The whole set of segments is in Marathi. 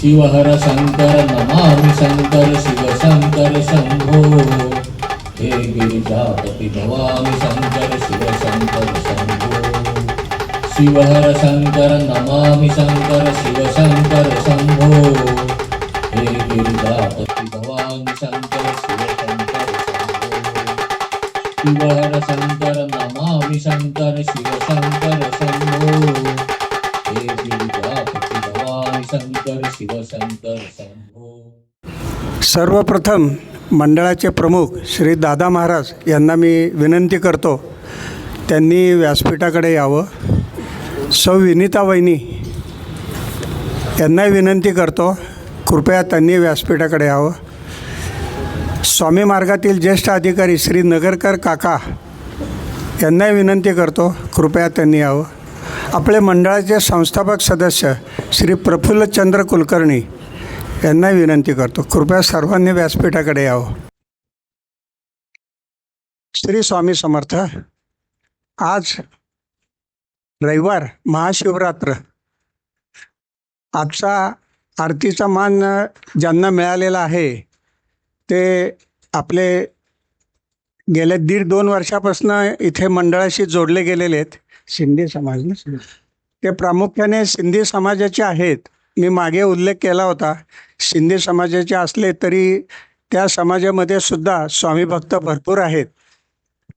शिवहर शंकर नमामि शंकर शिव शंकर शंभो। हे गिरिजापति भवामि शंकर शिव शङ्कर शम्भो शिवहर शंकर नमामि शंकर शिव शंकर शंभो। हे गिरिजापति भवामि शंकर सर्वप्रथम मंडळाचे प्रमुख श्री दादा महाराज यांना मी विनंती करतो त्यांनी व्यासपीठाकडे यावं. सौ विनिता वहिनी यांनाही विनंती करतो कृपया त्यांनी व्यासपीठाकडे यावं. स्वामी मार्गातील ज्येष्ठ अधिकारी श्री नगरकर काका यांनाही विनंती करतो कृपया त्यांनी यावं. आपले मंडळाचे संस्थापक सदस्य श्री प्रफुल्लचंद्र कुलकर्णी यांना विनंती करतो. कृपया सर्वांनी व्यासपीठाकडे यावं. श्री स्वामी समर्थ आज रविवार महाशिवरात्र. आजचा आरतीचा मान ज्यांना मिळालेला आहे ते आपले गेल्या दीड दोन वर्षापासून इथे मंडळाशी जोडले गेलेले आहेत. शिंदे समाज ना? ते प्रामुख्याने सिंधी समाजाचे आहेत. मी मागे उल्लेख केला होता. शिंदे समाजाचे असले तरी त्या समाजामध्ये सुद्धा स्वामी भक्त भरपूर आहेत.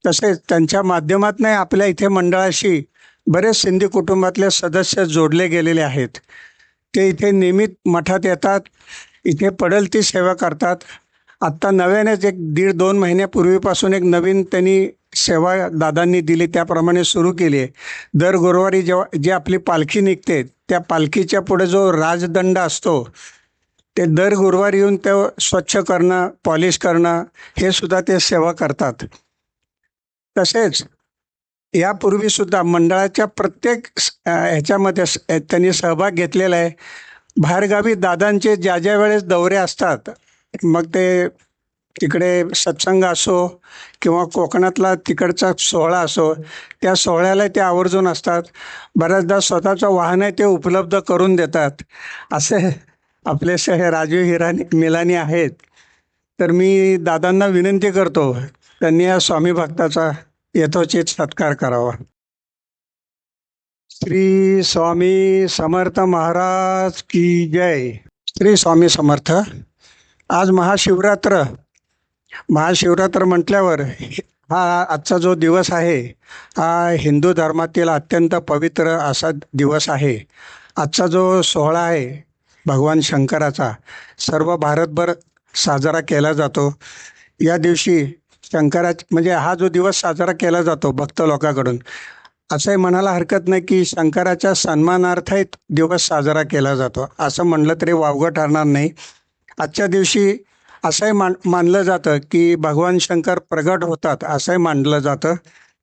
तसेच त्यांच्या माध्यमातून आपल्या इथे मंडळाशी बरेच सिंधी कुटुंबातले सदस्य जोडले गेलेले आहेत. ते इथे नियमित मठात येतात इथे पडेल ती सेवा करतात. आत्ता नव्यानेच एक दीड दोन महिन्यापूर्वीपासून एक नवीन त्यांनी सेवा दादांनी दिली त्याप्रमाणे सुरू केली आहे. दर गुरुवारी जेव्हा जी आपली पालखी निघते त्या पालखीच्या पुढे जो राजदंड असतो ते दर गुरुवार येऊन ते स्वच्छ करणं पॉलिश करणं हे सुद्धा ते सेवा करतात. तसेच यापूर्वीसुद्धा मंडळाच्या प्रत्येक ह्याच्यामध्ये त्यांनी सहभाग घेतलेला आहे. बाहेरगावी दादांचे ज्या ज्या वेळेस दौरे असतात मग ते तिकडे सत्संग असो किंवा कोकणातला तिकडचा सोहळा असो त्या सोहळ्याला ते आवर्जून असतात. बऱ्याचदा स्वतःचं वाहन ते उपलब्ध करून देतात. असे आपलेसे हे राजीव हिरानी मिलानी आहेत. तर मी दादांना विनंती करतो त्यांनी या स्वामी भक्ताचा यथोचित सत्कार करावा. श्री स्वामी समर्थ महाराज की जय. श्री स्वामी समर्थ. आज महाशिवरात्र. महाशिवरात्र म्हटल्यावर हा आजचा जो दिवस आहे हा हिंदू धर्मातील अत्यंत पवित्र असा दिवस आहे. आजचा जो सोहळा आहे भगवान शंकराचा सर्व भारतभर साजरा केला जातो. या दिवशी शंकरा म्हणजे हा जो दिवस साजरा केला जातो भक्त लोकांकडून असंही म्हणायला हरकत नाही की शंकराच्या सन्मानार्थही दिवस साजरा केला जातो. असं म्हणलं तरी वावगं ठरणार नाही. आजच्या दिवशी असंही मान मानलं जातं की भगवान शंकर प्रगट होतात असंही मानलं जातं.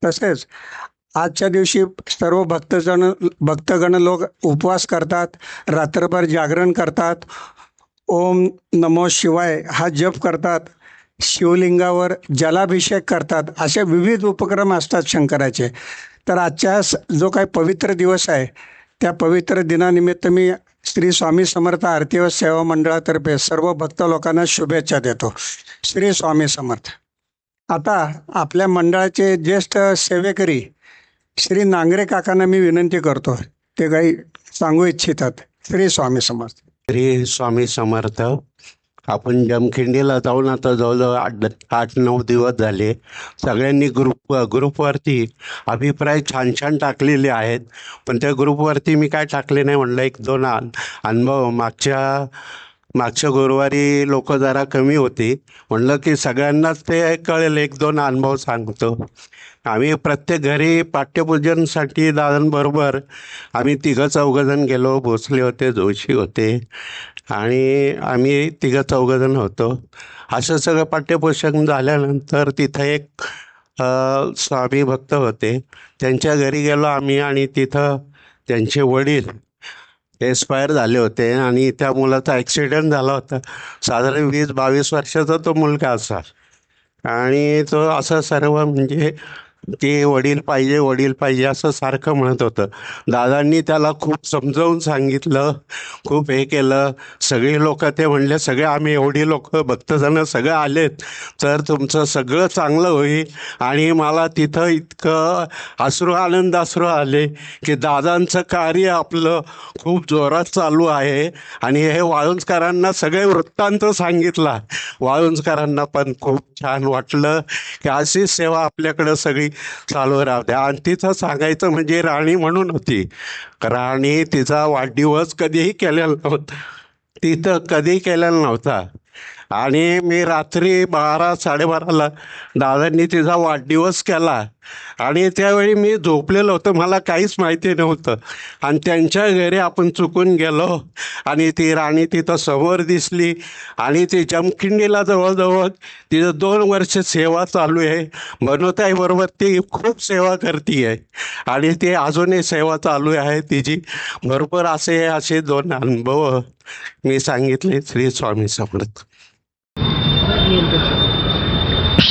तसेच आजच्या दिवशी सर्व भक्तजण भक्तगण लोक उपवास करतात रात्रभर जागरण करतात. ओम नमो शिवाय हा जप करतात. शिवलिंगावर जलाभिषेक करतात. असे विविध उपक्रम असतात शंकराचे. तर आजच्या स- जो काही पवित्र दिवस आहे त्या पवित्र दिनानिमित्त मी श्री स्वामी समर्थ आरती व सेवा मंडळातर्फे सर्व भक्त लोकांना शुभेच्छा देतो. श्री स्वामी समर्थ. आता आपल्या मंडळाचे ज्येष्ठ सेवेकरी श्री नांगरे काकांना मी विनंती करतो ते काही सांगू इच्छितात. श्री स्वामी समर्थ. श्री स्वामी समर्थ. आपण जमखिंडीला जाऊन आता जवळजवळ आठ आठ नऊ दिवस झाले. सगळ्यांनी ग्रुप ग्रुपवरती अभिप्राय छान छान टाकलेले आहेत. पण त्या ग्रुपवरती मी काय टाकले नाही म्हणलं एक दोन अनुभव. मागच्या मागच्या गुरुवारी लोक जरा कमी होती. म्हणलं की सगळ्यांनाच ते कळेल एक दोन अनुभव सांगतो. आम्ही प्रत्येक घरी पाठ्यपूजनसाठी दादांबरोबर आम्ही तिघं चौघंजण गेलो भोसले होते जोशी होते आणि आम्ही तिघं चौघंजण होतो. असं सगळं पाठ्यपोषण झाल्यानंतर तिथं एक स्वामी भक्त होते. त्यांच्या घरी गेलो आम्ही आणि तिथं त्यांचे वडील एक्सपायर झाले होते आणि त्या मुलाचा ॲक्सिडेंट झाला होता. साधारण वीस बावीस वर्षाचा तो मुलगा असा आणि तो असं सर्व म्हणजे ते वडील पाहिजे वडील पाहिजे असं सारखं म्हणत होतं. दादांनी त्याला खूप समजावून सांगितलं खूप हे केलं. सगळे लोक ते म्हणले सगळे आम्ही एवढी लोक भक्तजण सगळं आलेत तर तुमचं सगळं चांगलं होईल. आणि मला तिथं इतकं अश्रू आनंद अश्रू आले की दादांचं कार्य आपलं खूप जोरात चालू आहे. आणि हे वाळुंजकरांना सगळे वृत्तांत सांगितला. वाळुंजकरांना पण खूप छान वाटलं की अशी सेवा आपल्याकडं सगळी चालू राहते आणि तिचं सांगायचं म्हणजे राणी म्हणून होती. राणी तिचा वाढदिवस कधीही केलेला नव्हता. तिथं कधी केलेला नव्हता. आणि मी रात्री बारा साडेबाराला दादांनी तिचा वाढदिवस केला. आणि त्यावेळी मी झोपलेलं होतं. मला काहीच माहिती नव्हतं. आणि त्यांच्या घरी आपण चुकून गेलो. आणि ती राणी तिथं समोर दिसली. आणि ती जमखिंडीला जवळजवळ तिचं दोन वर्ष सेवा चालू आहे. बनवताईबरोबर ती खूप सेवा करते आहे आणि ती अजूनही सेवा चालू आहे तिची. भरपूर असे असे दोन अनुभव मी सांगितले. श्री स्वामी समर्थ.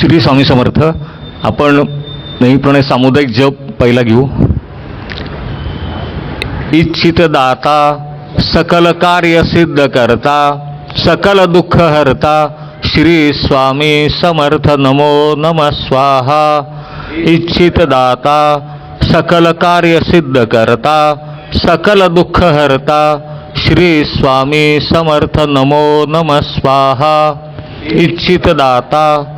श्री स्वामी समर्थ. आपण नेहमीप्रमाणे सामुदायिक जप पहिला घेऊ. इच्छित दाता सकल कार्य सिद्ध करता सकल दुःख हरता श्री स्वामी समर्थ नमो नम स्वाहा. इच्छित दाता सकल कार्य सिद्ध करता सकल दुःख हरता श्री स्वामी समर्थ नमो नम स्वाहा. इच्छित दाता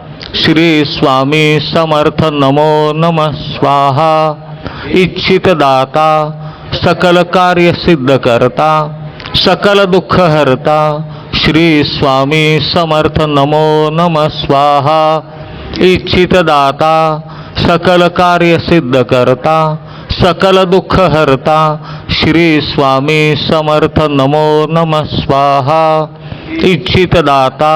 श्री स्वामी समर्थ नमो नम स्वाहा. इच्छित दाता सकल कार्य सिद्ध करता सकल दुःख हरता श्री स्वामी समर्थ नमो नम स्वाहा. इच्छित दाता सकल कार्य सिद्ध करता सकल दुःख हरता श्री स्वामी समर्थ नमो नम स्वाहा. इच्छित दाता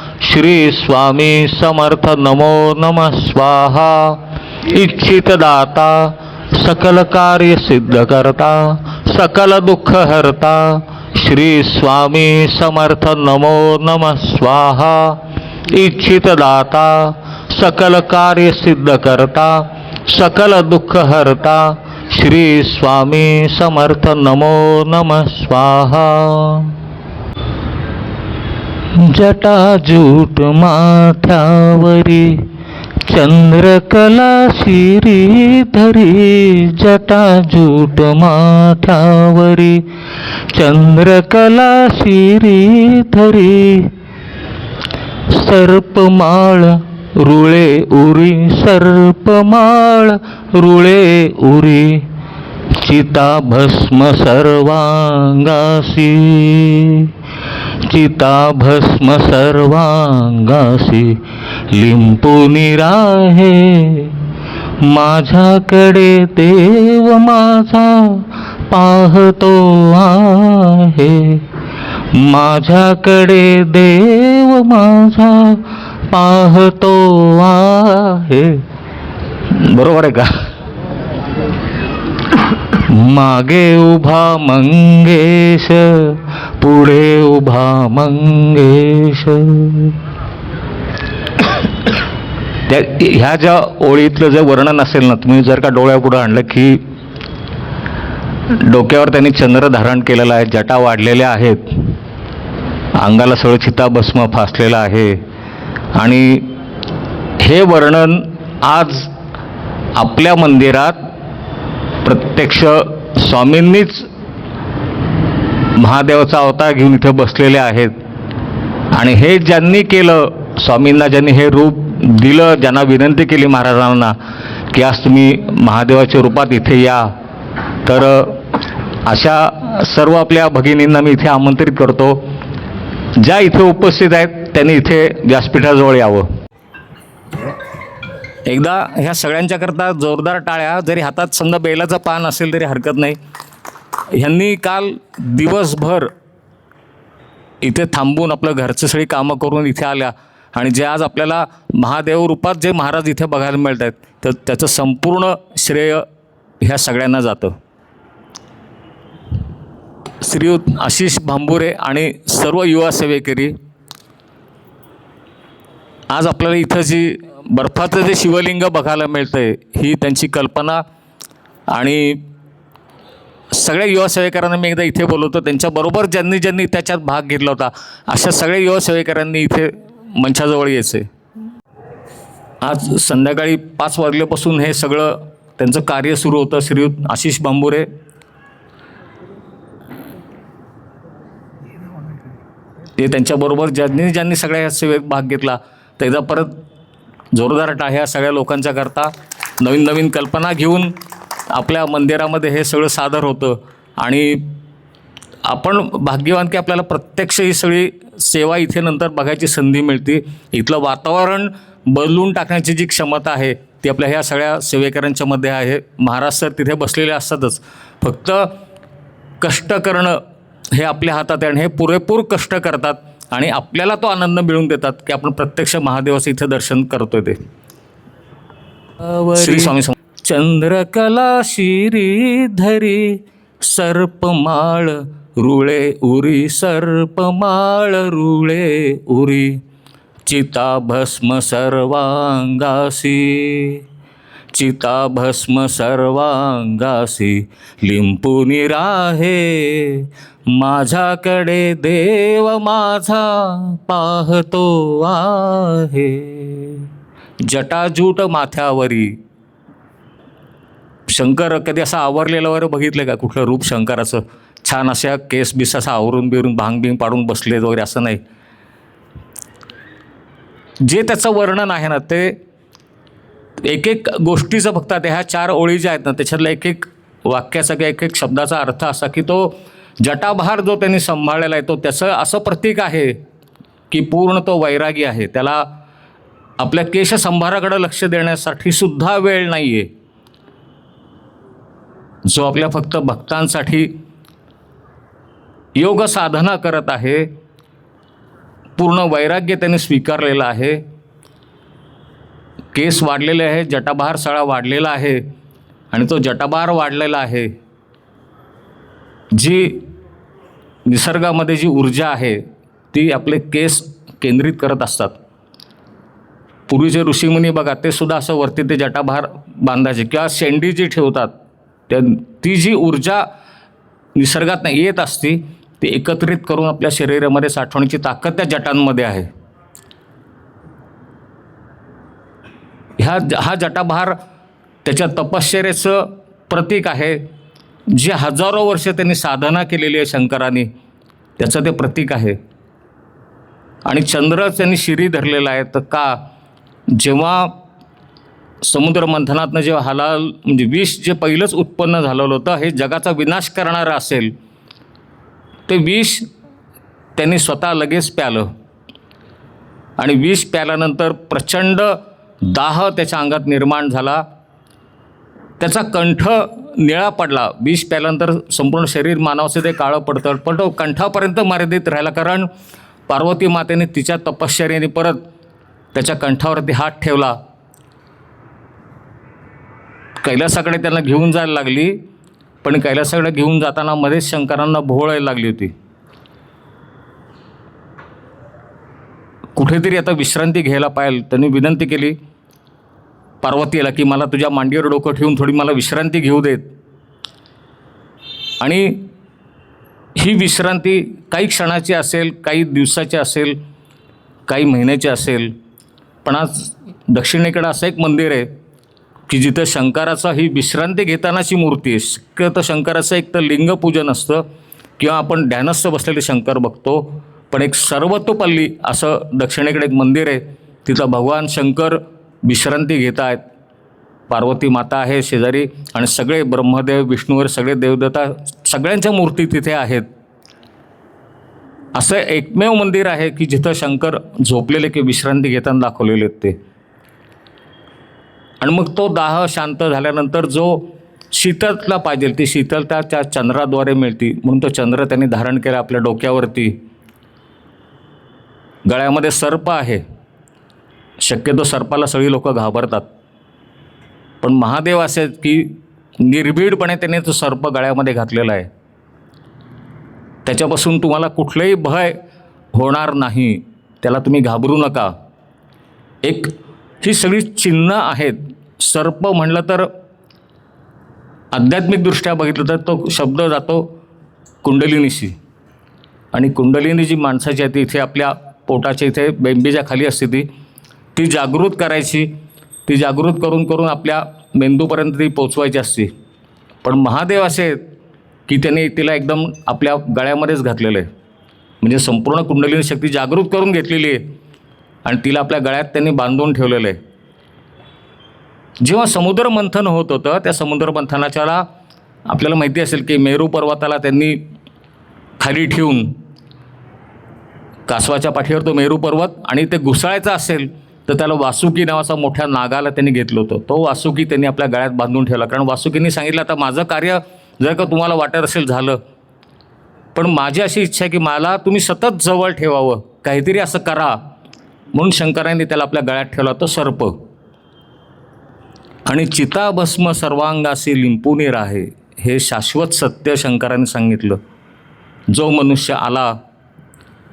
श्री स्वामी समर्थ नमो नम स्वाहा. इच्छित दाता सकल कार्य सिद्ध करता सकल दुःख हरता श्री स्वामी समर्थ नमो नम स्वाहा. इच्छित दाता सकल कार्य सिद्ध करता सकल दुःख हरता श्री स्वामी समर्थ नमो नम स्वाहा. जटाजूट माथ्यावरी चंद्रकला शिरी धरी जटाजूट माथ्यावरी चंद्रकला शिरी धरी सर्पमाळ रुळे उरी सर्पमाळ रुळे उरी चिता भस्म सर्वांगासी चिताभस्म सर्वांगासी लिंपून राहे माझ्याकडे देव माझा पाहतो आहे. माझ्याकडे देव माझा पाहतो आहे. बरोबर आहे का? मागे उभा मंगेश पुढे उभा मंगेश. त्या ह्या ज्या ओळीतलं जे वर्णन असेल ना तुम्ही जर का डोळ्यापुढं आणलं की डोक्यावर त्यांनी चंद्र धारण केलेलं आहे जटा वाढलेल्या आहेत अंगाला सगळं चिताभस्म फासलेला आहे आणि हे वर्णन आज आपल्या मंदिरात प्रत्यक्ष स्वामींनीच महादेवाचा अवतार घेऊन इथे बसलेले आहेत. आणि हे ज्यांनी केलं स्वामींना ज्यांनी हे रूप दिलं ज्यांना विनंती केली महाराजांना की आज तुम्ही महादेवाच्या रूपात इथे या. तर अशा सर्व आपल्या भगिनींना मी इथे आमंत्रित करतो. ज्या इथे उपस्थित आहेत त्यांनी इथे व्यासपीठाजवळ यावं. एकदा ह्या सगळ्यांच्याकरता जोरदार टाळ्या. जरी हातात समजा बेलाचं पान असेल तरी हरकत नाही. ह्यांनी काल दिवसभर इथे थांबून आपलं घरचं सगळी कामं करून इथे आल्या. आणि जे आज आपल्याला महादेव रूपात जे महाराज इथे बघायला मिळत आहेत तर त्याचं संपूर्ण श्रेय ह्या सगळ्यांना जातं. श्रीयुत आशिष भांबुरे आणि सर्व युवा सेवेकरी आज आपल्याला इथं जी बर्फाचं जे शिवलिंग बघायला मिळतं आहे ही त्यांची कल्पना आणि सगळ्या युवा सेवेकरांना मी एकदा इथे बोलवतो. त्यांच्याबरोबर ज्यांनी ज्यांनी त्याच्यात भाग घेतला होता अशा सगळ्या युवा सेवेकरांनी इथे मंचाजवळ यायचे. आज संध्याकाळी पाच वाजल्यापासून हे सगळं त्यांचं कार्य सुरू होतं. श्रीयुत आशिष बांबुरे. ते त्यांच्याबरोबर ज्यांनी ज्यांनी सगळ्या या सेवेत भाग घेतला त्याचा परत जोरदार टाळ्या सगळ्या लोकांच्या करता. नवीन नवीन कल्पना घेऊन आपल्या मंदिरामध्ये हे सगळं सादर होतं. आणि आपण भाग्यवान की आपल्याला प्रत्यक्ष ही सगळी सेवा इथे नंतर बघायची संधी मिळते. इथलं वातावरण बदलून टाकण्याची जी क्षमता आहे ती आपल्या ह्या सगळ्या सेवेकरांच्या मध्ये आहे. महाराज सर तिथे बसलेले असतातच. फक्त कष्ट करणं हे आपल्या हातात आहे आणि हे पुरेपूर कष्ट करतात आणि आपल्याला तो आनंद मिळवून देतात की आपण प्रत्यक्ष महादेवाचं इथे दर्शन करतोय ते. श्री स्वामी चंद्रकला शिरी धरी सर्पमाळ रुळे उरी सर्पमाळ रुळे उरी चिता भस्म सर्वांगासी चिता भस्म सर्वांगासी लिंपुनी राहे माझ्याकडे देव माझा पाहतो आहे. जटाजूट माथ्यावरी शंकर कधी असं आवरलेलं वगैरे बघितलं का? कुठलं रूप शंकराचं छान अशा केस बिस असं आवरून बिरून भांग बिंग पाडून बसलेत वगैरे असं नाही. जे त्याचं वर्णन आहे ना ते एक एक गोष्टीचं फक्त ह्या चार ओळी ज्या आहेत ना त्याच्यातल्या एक एक वाक्याचा किंवा एक एक शब्दाचा अर्थ असा की तो जटाभार जो त्यांनी सांभाळलेला आहे तो त्याचं असं प्रतीक आहे की पूर्ण तो वैरागी आहे. त्याला आपल्या केशसंभाराकडे लक्ष देण्यासाठी सुद्धा वेळ नाही आहे जो आपल्या फक्त भक्तांसाठी योग साधना करत आहे पूर्ण वैराग्य त्याने स्वीकारलेलं आहे केस वाढलेले आहे जटाभार सळा वाढलेला आहे आणि तो जटाभार वाढलेला आहे जी निसर्गामध्ये जी ऊर्जा आहे ती आपले केस केंद्रित करत असतात. पूर्वीचे ऋषीमुनी बघा ते सुद्धा असं वरती ते जटाभार बांधायचे किंवा शेंडी जी ठेवतात त्या ती जी ऊर्जा निसर्गात येत असती ती एकत्रित करून आपल्या शरीरामध्ये साठवण्याची ताकद त्या जटांमध्ये आहे. ह्या हा जटाभार त्याच्या तपश्चर्याचं प्रतीक आहे. जे हजारो वर्ष त्यांनी साधना केलेली आहे शंकरांनी त्याचं ते प्रतीक आहे. आणि चंद्र त्यांनी शिरी धरलेला आहे तर का? जेव्हा समुद्र मंथनातनं जेव्हा हलाल म्हणजे विष जे पहिलंच उत्पन्न झालेलं होतं हे जगाचा विनाश करणारं असेल ते विष त्यांनी स्वतः लगेच प्यालं. आणि विष प्याल्यानंतर प्रचंड दाह त्याच्या अंगात निर्माण झाला. त्याचा कंठ निळा पडला. विष प्याल्यानंतर संपूर्ण शरीर मानवाचं ते काळं पडतं. पण तो कंठापर्यंत मर्यादित राहिला कारण पार्वती मातेने तिच्या तपश्चर्याने परत त्याच्या कंठावरती हात ठेवला. कैलासाकडे त्यांना घेऊन जायला लागली पण कैलासाकडे घेऊन जाताना मध्येच शंकरांना भोवळायला लागली होती. कुठेतरी आता विश्रांती घ्यायला पाहिजे त्यांनी विनंती केली पार्वतीला की मला तुझ्या मांडीवर डोकं ठेवून थोडी मला विश्रांती घेऊ देत. आणि ही विश्रांती काही क्षणाची असेल काही दिवसाची असेल काही महिन्याची असेल पण आज दक्षिणेकडे असं एक मंदिर आहे की जिथं शंकराचा ही विश्रांती घेतानाची मूर्ती आहे. तर शंकराचं एक तर लिंगपूजन असतं किंवा आपण ध्यानस्थ बसलेले शंकर बघतो. पण एक सर्वतोपल्ली असं दक्षिणेकडे एक मंदिर आहे. तिथं भगवान शंकर विश्रांती घेत आहेत. पार्वती माता आहे शेजारी आणि सगळे ब्रह्मदेव विष्णूवर सगळे देवदेवता सगळ्यांच्या मूर्ती तिथे आहेत. असं एकमेव मंदिर आहे की जिथं शंकर झोपलेले की विश्रांती घेताना दाखवलेले आहेत ते. आणि मग तो दाह शांत झाल्यानंतर जो शीतलता पाहिजे ती शीतलता त्या चंद्राद्वारे मिळते. म्हणून तो चंद्र त्यांनी धारण केला आपल्या डोक्यावरती. गळ्यामध्ये सर्प आहे. शक्यतो सर्पाला सगळी लोक घाबरतात. पण महादेव असे आहेत की निर्भीडपणे त्याने तो सर्प गळ्यामध्ये घातलेला आहे. त्याच्यापासून तुम्हाला कुठलंही भय होणार नाही. त्याला तुम्ही घाबरू नका. एक ही सगळी चिन्ह आहेत. सर्प म्हणलं तर आध्यात्मिकदृष्ट्या बघितलं तर तो शब्द जातो कुंडलिनीशी. आणि कुंडलिनी जी माणसाची आहे ती इथे आपल्या पोटाच्या इथे बेंबीच्या खाली असते ती. ती जागृत करायची. ती जागृत करून करून आपल्या मेंदूपर्यंत ती पोचवायची असते. पण महादेव असे आहेत की त्यांनी तिला एकदम आपल्या गळ्यामध्येच घातलेलं आहे. म्हणजे संपूर्ण कुंडलिनी शक्ती जागृत करून घेतलेली आहे. आणि तिला आपल्या गळ्यात त्यांनी बांधून ठेवलेलं आहे. जेव्हा समुद्र मंथन होत होतं त्या समुद्र मंथनाच्याला आपल्याला माहिती असेल की मेरू पर्वताला त्यांनी खाली ठेवून कासवाच्या पाठीवर तो मेरू पर्वत आणि ते घुसाळायचा असेल तर त्याला वासुकी नावाचा मोठ्या नागाला त्यांनी घेतलं होतं. तो वासुकी त्यांनी आपल्या गळ्यात बांधून ठेवला. कारण वासुकींनी सांगितलं आता माझं कार्य जर का तुम्हाला वाटत असेल झालं पण माझी अशी इच्छा आहे की मला तुम्ही सतत जवळ ठेवावं. काहीतरी असं करा. म्हणून शंकरांनी त्याला आपल्या गळ्यात ठेवला तो सर्प. आणि चिताभस्म सर्वांगाशी लिंपून राहे हे शाश्वत सत्य शंकरांनी सांगितलं. जो मनुष्य आला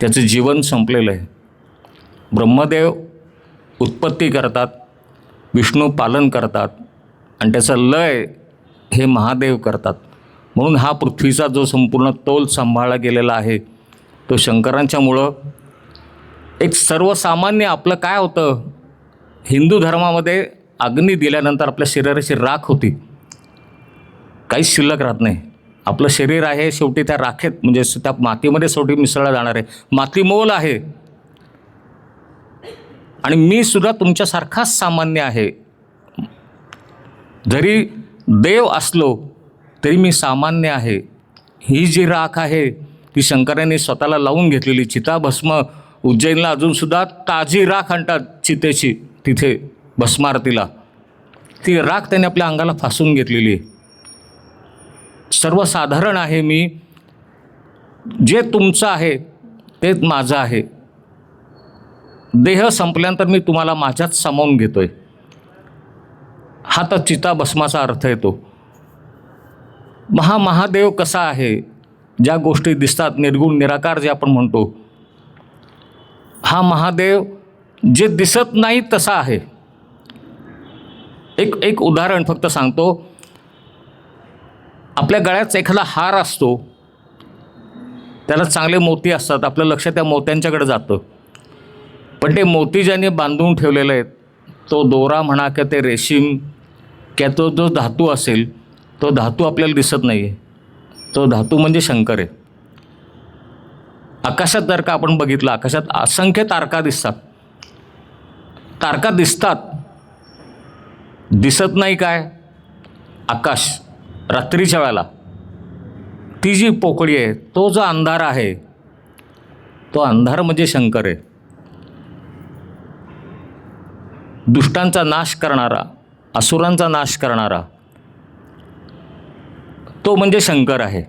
त्याचं जीवन संपलेलं आहे. ब्रह्मदेव उत्पत्ती करतात विष्णू पालन करतात आणि त्याचं लय हे महादेव करतात. म्हणून हा पृथ्वीचा जो संपूर्ण तोल सांभाळला गेलेला आहे तो शंकरांच्यामुळं एक सर्वसामान्य आपलं काय होतं? हिंदू धर्मामध्ये अग्नी दिल्यानंतर आपल्या शरीराची राख होती. काहीच शिल्लक राहत नाही. आपलं शरीर आहे शेवटी त्या राखेत म्हणजे त्या मातीमध्ये शेवटी मिसळला जाणार आहे. माती मोल आहे. आणि मी सुद्धा तुमच्यासारखाच सामान्य आहे. जरी देव असलो तरी मी सामान्य आहे. ही जी राख आहे ती शंकरांनी स्वतःला लावून घेतलेली चिताभस्म. उज्जैनला अजूनसुद्धा ताजी राख आणतात चितेची तिथे. भस्मारतीला. ती राख त्याने आपल्या अंगाला फासून घेतलेली आहे. सर्वसाधारण आहे मी. जे तुमचं आहे ते माझं आहे. देह संपल्यानंतर मी तुम्हाला माझ्यात सामावून घेतोय. हा तर चिता भस्माचा अर्थ येतो. महा महादेव कसा आहे? ज्या गोष्टी दिसतात निर्गुण निराकार जे आपण म्हणतो. हा महादेव जे दिसत नाही तसा आहे. एक एक उदाहरण फक्त सांगतो. आपल्या गळ्यात एखादा हार असतो. त्याला चांगले मोती असतात. आपलं लक्ष त्या मोत्यांच्याकडे जातं. पण ते मोती ज्याने बांधून ठेवलेले आहेत तो दोरा म्हणा किंवा ते रेशीम किंवा तो जो धातू असेल तो धातू आपल्याला दिसत नाही आहे तो धातू म्हणजे शंकर आहे. आकाशात जर का आपण बघितलं आकाशात असंख्य तारका दिसतात. तारका दिसतात दिसत नाही काय? आकाश रात्रीच्या वेळेला. ती जी पोकळी आहे तो जो अंधार आहे तो अंधार म्हणजे शंकर आहे. दुष्टांचा नाश करणारा असुरांचा नाश करणारा तो म्हणजे शंकर आहे.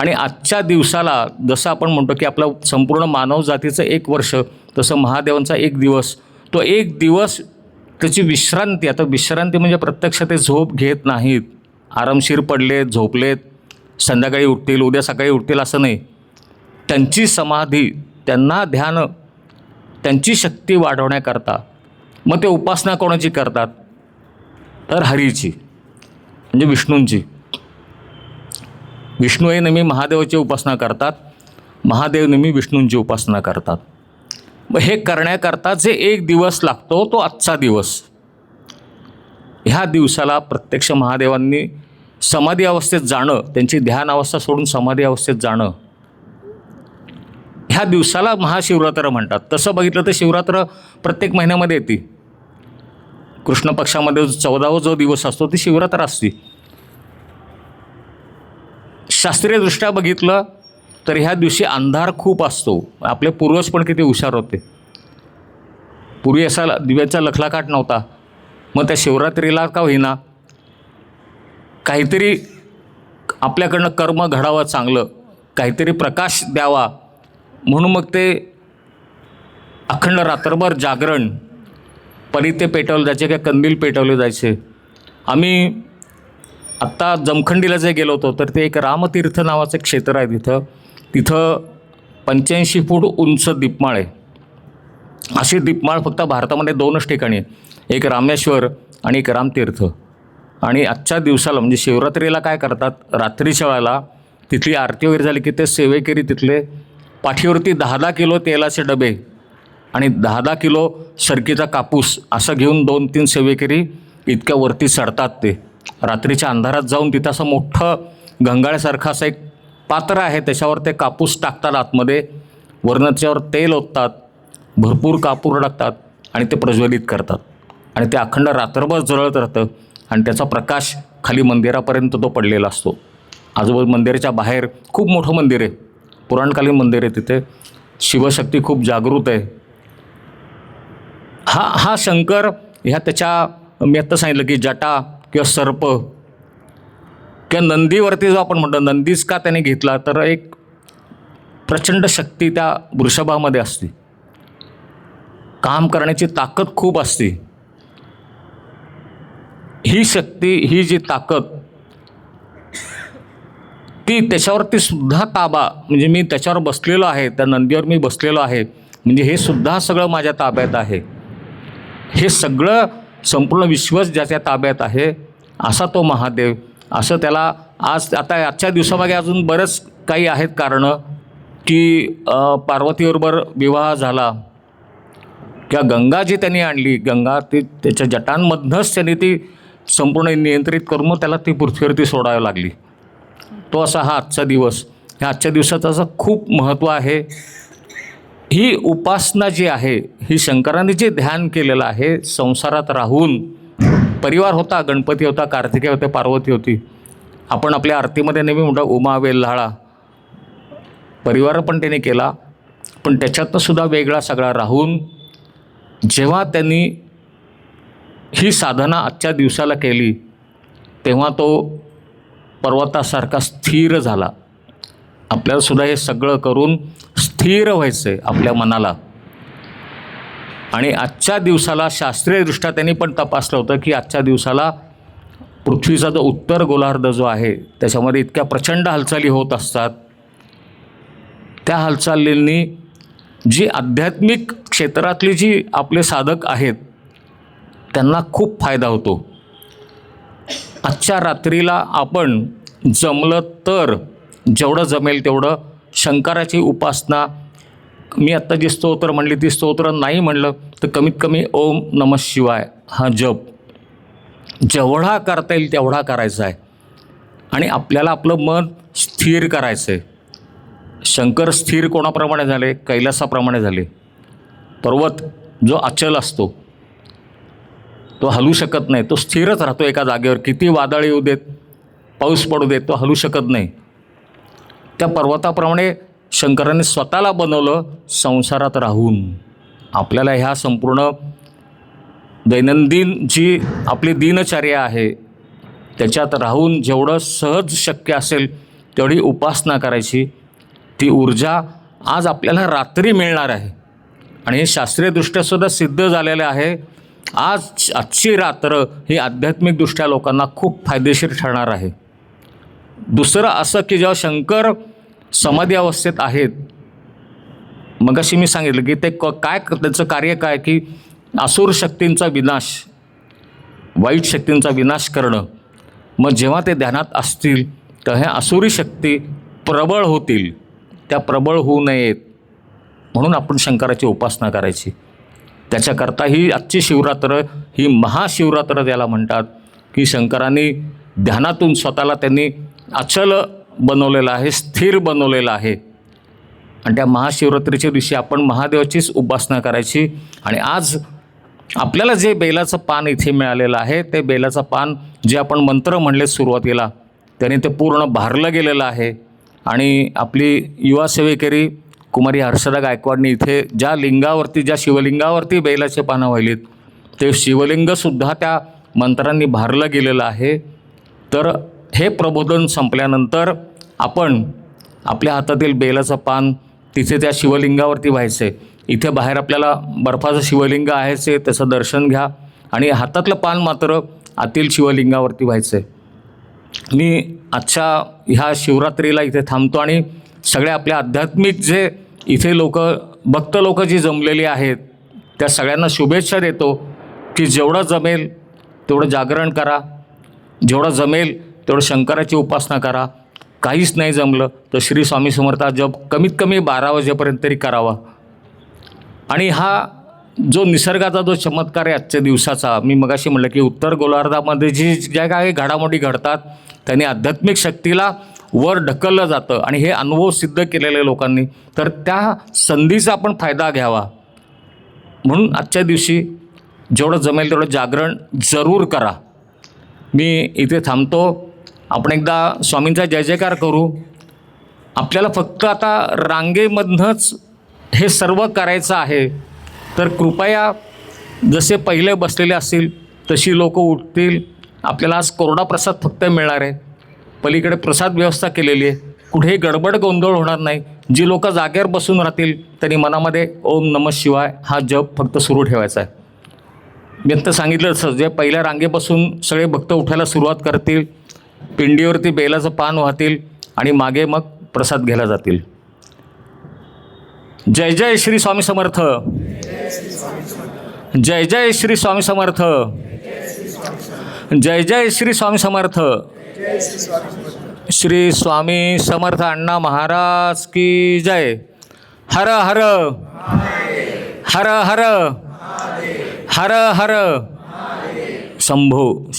आणि आजच्या दिवसाला जसं आपण म्हणतो की आपलं संपूर्ण मानवजातीचं एक वर्ष तसं महादेवांचा एक दिवस तो एक दिवस त्याची विश्रांती आता विश्रांती म्हणजे प्रत्यक्ष ते झोप घेत नाहीत. आरामशीर पडलेत झोपलेत संध्याकाळी उठतील उद्या सकाळी उठतील असं नाही. त्यांची समाधी त्यांना ध्यान त्यांची शक्ती वाढवण्याकरता मग ते उपासना कोणाची करतात? तर हरीची म्हणजे विष्णूंची. विष्णू हे नेहमी महादेवाची उपासना करतात महादेव नेहमी विष्णूंची उपासना करतात. मग हे करण्याकरता जे एक दिवस लागतो तो आजचा दिवस. ह्या दिवसाला प्रत्यक्ष महादेवांनी समाधी अवस्थेत जाणं त्यांची ध्यान अवस्था सोडून समाधी अवस्थेत जाणं. ह्या दिवसाला महाशिवरात्र म्हणतात. तसं बघितलं तर शिवरात्र प्रत्येक महिन्यामध्ये येते. कृष्ण पक्षामध्ये चौदावा जो दिवस असतो ती शिवरात्र असते. शास्त्रीयदृष्ट्या बघितलं तर ह्या दिवशी अंधार खूप असतो. आपले पूर्वज पण किती हुशार होते. पूर्वी असा ल- दिव्याचा लखलाकाट नव्हता. मग त्या शिवरात्रीला का होईना? काहीतरी आपल्याकडनं कर्म घडावं चांगलं. काहीतरी प्रकाश द्यावा. म्हणून मग ते अखंड रात्रभर जागरण. परिते पेटवले जायचे किंवा कंदील पेटवले जायचे. आम्ही आत्ता जमखंडीला जे गेलो होतो तर ते एक रामतीर्थ नावाचं क्षेत्र आहे तिथं. तिथं पंच्याऐंशी फूट उंच दीपमाळ आहे. अशी दीपमाळ फक्त भारतामध्ये दोनच ठिकाणी आहे एक रामेश्वर आणि एक रामतीर्थ. आणि आजच्या दिवसाला म्हणजे शिवरात्रीला काय करतात? रात्रीच्या वेळेला तिथली आरती वगैरे झाली की ते सेवेकरी तिथले पाठीवरती दहा दहा किलो तेलाचे डबे आणि दहा दहा किलो सरकीचा कापूस असं घेऊन दोन तीन सेवेकरी इतक्या वरती चढतात ते. रात्रीच्या अंधारात जाऊन तिथं असं मोठं गंगाळ्यासारखं असं एक पात्र आहे त्याच्यावर ते कापूस टाकतात आतमध्ये. वरनं त्याच्यावर तेल ओततात भरपूर कापूर टाकतात आणि ते प्रज्वलित करतात. आणि ते अखंड रात्रभर जळत राहतं आणि त्याचा प्रकाश खाली मंदिरापर्यंत तो पडलेला असतो. आजूबाजू मंदिराच्या बाहेर खूप मोठं मंदिर आहे. पुराणकालीन मंदिर आहे तिथे. शिवशक्ती खूप जागृत आहे. हा हा शंकर ह्या त्याच्या मी आत्ता सांगितलं की जटा किंवा सर्प किंवा नंदीवरती जो आपण म्हणतो नंदीच का त्याने घेतला तर एक प्रचंड शक्ती त्या वृषभामध्ये असते. काम करण्याची ताकद खूप असते. ही शक्ती ही जी ताकद ती त्याच्यावरती सुद्धा ताबा म्हणजे मी त्याच्यावर बसलेलो आहे त्या नंदीवर मी बसलेलो आहे म्हणजे हे सुद्धा सगळं माझ्या ताब्यात आहे. हे सगळं संपूर्ण विश्वच ज्याच्या ताब्यात आहे असा तो महादेव असं त्याला आज आता आजच्या दिवसामागे अजून बरंच काही आहेत कारणं की पार्वतीबरोबर विवाह झाला. किंवा गंगा जी त्यांनी आणली गंगा ती त्याच्या जटांमधनंच त्यांनी ती संपूर्ण नियंत्रित करून मग त्याला ती पृथ्वीवरती सोडावी लागली. तो असा हा आजचा दिवस. ह्या आजच्या दिवसाचं असं खूप महत्त्व आहे. ही उपासना जी आहे ही शंकरांनी जे ध्यान केलेलं आहे संसारात राहून परिवार होता गणपती होता कार्तिकेय होते पार्वती होती. आपण आपल्या आरतीमध्ये नेहमी म्हणतो उमा वेल्हाळा परिवार पण त्याने केला. पण त्याच्यातनं सुद्धा वेगळा सगळा राहून जेव्हा त्यांनी ही साधना आजच्या दिवसाला केली तेव्हा तो पर्वतासारखा स्थिर झाला. आपल्याला सुद्धा हे सगळं करून स्थिर व्हायचं आहे आपल्या मनाला. आणि आजच्या दिवसाला शास्त्रीयदृष्ट्या त्यांनी पण तपासलं होतं की आजच्या दिवसाला पृथ्वीचा जो उत्तर गोलार्ध जो आहे त्याच्यामध्ये इतक्या प्रचंड हालचाली होत असतात. त्या हालचालींनी जी आध्यात्मिक क्षेत्रातली जी आपले साधक आहेत त्यांना खूप फायदा होतो. आजच्या रात्रीला आपण जमलं तर जेवढं जमेल तेवढं शंकराची उपासना मी आत्ता जी स्तोत्र म्हणली ती स्तोत्र नाही म्हणलं तर कमीत कमी ओम नम शिवाय हा जप. जेवढा करता येईल तेवढा करायचा आहे. आणि आपल्याला आपलं मन स्थिर करायचं आहे शंकर स्थिर कोणाप्रमाणे झाले? कैलासाप्रमाणे झाले. पर्वत जो अचल असतो तो हलू शकत नाही. तो स्थिरच राहतो एका जागेवर. किती वादळ येऊ देत पाऊस पडू देत तो हलू शकत नाही. त्या पर्वताप्रमाणे शंकराने स्वतःला बनवलं संसारात राहून. आपल्याला ह्या संपूर्ण दैनंदिन जी आपली दिनचर्या आहे त्याच्यात राहून जेवढं सहज शक्य असेल तेवढी उपासना करायची. ती ऊर्जा आज आपल्याला रात्री मिळणार आहे. आणि हे शास्त्रीयदृष्ट्यासुद्धा सिद्ध झालेलं आहे. आज आजची रात्र ही आध्यात्मिकदृष्ट्या लोकांना खूप फायदेशीर ठरणार आहे. दुसरं असं की जेव्हा शंकर समाधी अवस्थेत आहेत. मग अशी मी सांगितलं की ते क काय क- त्याचं कार्य काय? की असुर शक्तींचा विनाश वाईट शक्तींचा विनाश करणं. मग जेव्हा ते ध्यानात असतील तर ह्या असुरी शक्ती प्रबळ होतील. त्या प्रबळ होऊ नयेत. म्हणून आपण शंकराची उपासना करायची. त्याच्याकरता ही आजची शिवरात्र ही महाशिवरात्र त्याला म्हणतात की शंकरांनी ध्यानातून स्वतःला त्यांनी अचल बनवलेलं आहे स्थिर बनवलेलं आहे. आणि त्या महाशिवरात्रीच्या दिवशी आपण महादेवाचीच उपासना करायची. आणि आज आपल्याला जे बेलाचं पान इथे मिळालेलं आहे ते बेलाचं पान जे आपण मंत्र म्हणले सुरुवातीला त्याने ते पूर्ण भारलं गेलेलं आहे. आणि आपली युवा सेवेकरी कुमारी हर्षदा गायकवाडनी इथे ज्या लिंगावरती ज्या शिवलिंगावरती बेलाचे पानं व्हायलीत ते शिवलिंगसुद्धा त्या मंत्रांनी भारलं गेलेलं आहे. तर हे प्रबोधन संपल्यानंतर आपण आपल्या हातातील बेलाचं पान तिथे त्या शिवलिंगावरती व्हायचं. आहे इथे बाहेर आपल्याला बर्फाचं शिवलिंग आहेच आहे त्याचं दर्शन घ्या. आणि हातातलं पान मात्र आतील शिवलिंगावरती व्हायचं. आहे मी आजच्या ह्या शिवरात्रीला इथे थांबतो आणि सगळ्या आपल्या आध्यात्मिक जे इथे लोक भक्त लोक जी जमलेली आहेत त्या सगळ्यांना शुभेच्छा देतो की जेवढं जमेल तेवढं जागरण करा. जेवढं जमेल तेवढं शंकराची उपासना करा. काहीच नाही जमलं तर श्री स्वामी समर्था जप कमीत कमी बारा वाजेपर्यंत तरी करावा. आणि हा जो निसर्गाचा जो चमत्कार आहे आजच्या दिवसाचा मी मगाशी म्हटलं की उत्तर गोलार्धामध्ये जी ज्या काही घडामोडी घडतात त्यांनी आध्यात्मिक शक्तीला वर ढकललं जातं आणि हे अनुभव सिद्ध केलेले लोकांनी तर त्या संधीचा आपण फायदा घ्यावा. म्हणून आजच्या दिवशी जेवढं जमेल तेवढं जागरण जरूर करा. मी इथे थांबतो. आपण एकदा स्वामींचा जय जयकार करू. आपल्याला फक्त आता रांगेमधनंच हे सर्व करायचं आहे. तर कृपया जसे पहिले बसलेले असतील तशी लोक उठतील. आपल्याला आज कोरडा प्रसाद फक्त मिळणार आहे. पलीकडे प्रसाद व्यवस्था केलेली आहे. कुठेही गडबड गोंधळ होणार नाही. जी लोक जागेवर बसून राहतील त्यांनी मनामध्ये ओम नमः शिवाय हा जप फक्त सुरू ठेवायचा आहे. मी आता सांगितलं जे पहिल्या रांगेपासून सगळे भक्त उठायला सुरुवात करतील. पिंडीवरती बेलाचं पान वाहतील आणि मागे मग प्रसाद घ्यायला जातील. जय जय श्री स्वामी समर्थ. जय जय श्री स्वामी समर्थ. जय जय श्री स्वामी समर्थ. श्री स्वामी समर्थ अण्णा महाराज की जय. हर हर. हर हर. हर हर. शंभो.